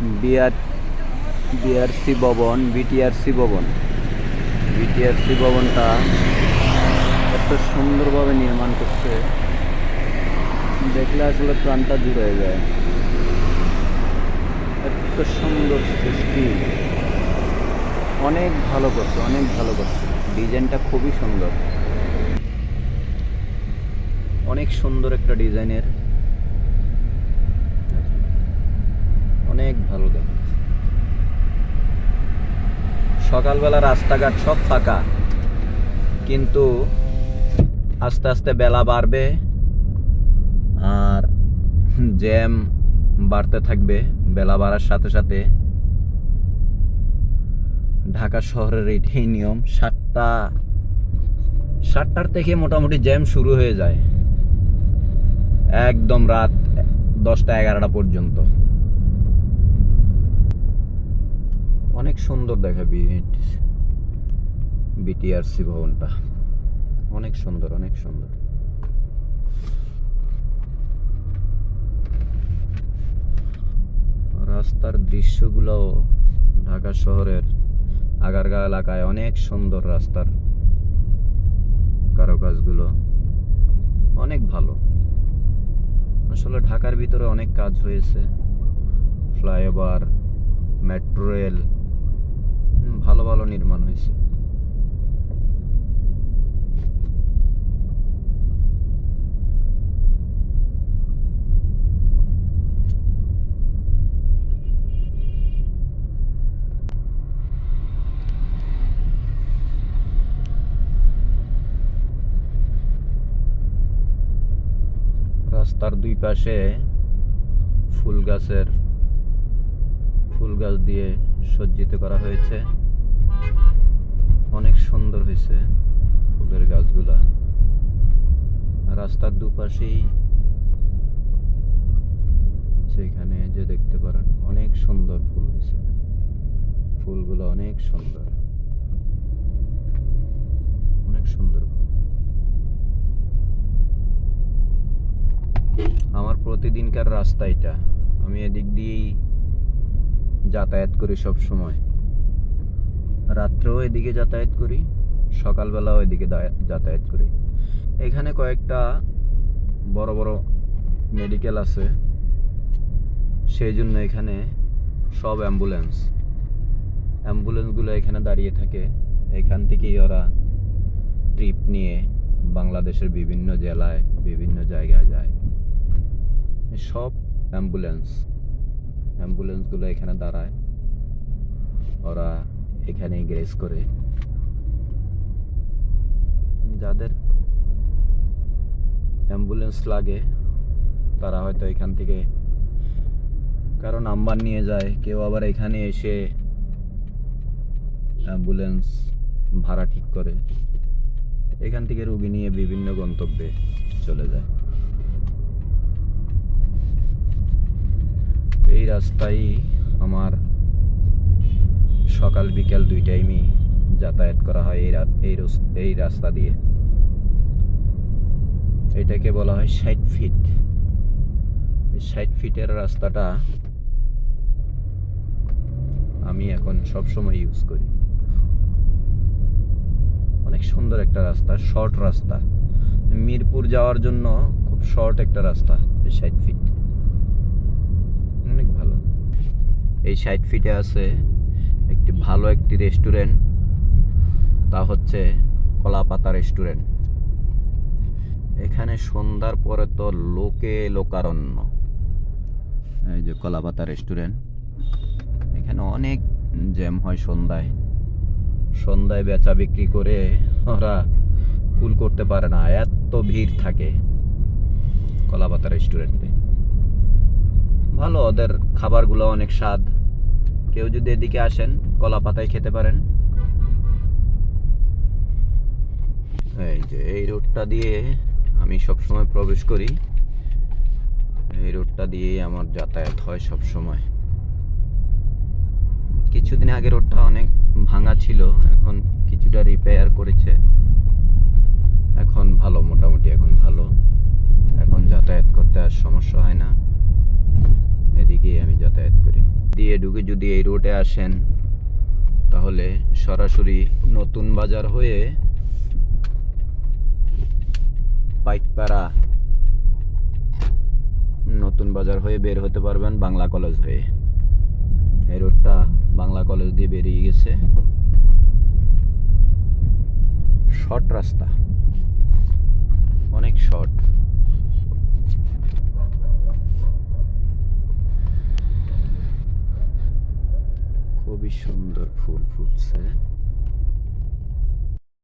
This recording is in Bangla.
বিআর বিআরসি ভবন, বিটিআরসি ভবন। বিটিআরসি ভবনটা এত সুন্দরভাবে নির্মাণ করছে। দেখলে আসলে প্রাণটা জুড়ে যায়। এত সুন্দর সৃষ্টি। অনেক ভালো করছে, অনেক ভালো করছে। ডিজাইনটা খুবই সুন্দর। অনেক সুন্দর একটা ডিজাইনের অনেক ভালো দেখাচ্ছে সকালবেলা রাস্তাঘাট সব ফাঁকা। কিন্তু আস্তে আস্তে বেলা বাড়বে আর জ্যাম বাড়তে থাকবে বেলা বাড়ার সাথে সাথে। ঢাকা শহরের এটাই নিয়ম, সাতটা, সাতটার থেকে মোটামুটি জ্যাম শুরু হয়ে যায়। একদম রাত দশটা এগারোটা পর্যন্ত। অনেক সুন্দর দেখা বিটিআরসি ভবনটা। অনেক সুন্দর অনেক সুন্দর। রাস্তার দৃশ্যগুলো ঢাকা শহরের আগারগাঁও এলাকায় অনেক সুন্দর রাস্তার কারুকাজগুলো। অনেক ভালো। আসলে ঢাকার ভিতরে অনেক কাজ হয়েছে। ফ্লাইওভার, মেট্রো রেল ভালো ভালো নির্মাণ হয়েছে। রাস্তার দুই পাশে ফুল গাছের ফুল গাছ দিয়ে সজ্জিত করা হয়েছে। অনেক সুন্দর হয়েছে ফুলের গাছগুলা। রাস্তার দুপাশেই সেখানে যে দেখতে পারেন, অনেক সুন্দর ফুল হয়েছে। ফুলগুলো অনেক সুন্দর। অনেক সুন্দর ফুল। আমার প্রতিদিনকার রাস্তা এটা। আমি এদিক দিয়েই যাতায়াত করি সব সময়। রাত্রেও এদিকে যাতায়াত করি, সকালবেলাও এদিকে যাতায়াত করি। এখানে কয়েকটা বড় বড় মেডিকেল আছে, সেই জন্য এখানে সব অ্যাম্বুলেন্স অ্যাম্বুলেন্সগুলো এখানে দাঁড়িয়ে থাকে। এখান থেকেই ওরা ট্রিপ নিয়ে বাংলাদেশের বিভিন্ন জেলায়, বিভিন্ন জায়গায় যায়। সব অ্যাম্বুলেন্স অ্যাম্বুলেন্সগুলো এখানে দাঁড়ায়। ওরা এখানেই গ্রেস করে। যাদের অ্যাম্বুলেন্স লাগে, তারা হয়তো এখান থেকে কারও নাম্বার নিয়ে যায়। কেউ আবার এখানে এসে অ্যাম্বুলেন্স ভাড়া ঠিক করে। এখান থেকে রুগী নিয়ে বিভিন্ন গন্তব্যে চলে যায় এই রাস্তায় আমার সকাল বিকাল দুই টাইমই যাতায়াত করা হয় এই এই এই রাস্তা দিয়ে। এটাকে বলা হয় ষাট ফিট। ষাট ফিটের রাস্তাটা আমি এখন সব সময় ইউজ করি। অনেক সুন্দর একটা রাস্তা শর্ট রাস্তা। মিরপুর যাওয়ার জন্য খুব শর্ট একটা রাস্তা ষাট ফিট অনেক ভালো এই সাইড ফিটে আছে একটি ভালো একটি রেস্টুরেন্ট তা হচ্ছে কলাপাতা রেস্টুরেন্ট এখানে সন্ধ্যার পরে তো লোকে লোকারণ্য। এই যে কলাপাতা রেস্টুরেন্ট এখানে অনেক জ্যাম হয় সন্ধ্যায়। সন্ধ্যায় বেচা বিক্রি করে ওরা কুল করতে পারে না, এত ভিড় থাকে কলাপাতা রেস্টুরেন্টে ভালো, ওদের খাবারগুলো অনেক স্বাদ। কেউ যদি এদিকে আসেন, কলা পাতায় খেতে পারেন। এই যে, এই রোডটা দিয়ে আমি সব সময় প্রবেশ করি। এই রোডটা দিয়ে আমার যাতায়াত হয় সব সময় কিছুদিন আগে রোডটা অনেক ভাঙা ছিল, এখন কিছুটা রিপেয়ার করেছে। এখন ভালো, মোটামুটি এখন ভালো। এখন যাতায়াত করতে আর সমস্যা হয় না। এদিকেই আমি যাতায়াত করি। দিয়ে ঢুকে যদি এই রোডে আসেন, তাহলে সরাসরি নতুন বাজার হয়ে পাইকপাড়া নতুন বাজার হয়ে বের হতে পারবেন বাংলা কলেজ হয়ে। এই রোডটা বাংলা কলেজ দিয়ে বেরিয়ে গেছে। শর্ট রাস্তা। অনেক শর্ট। সুন্দর ফুল ফুটছে।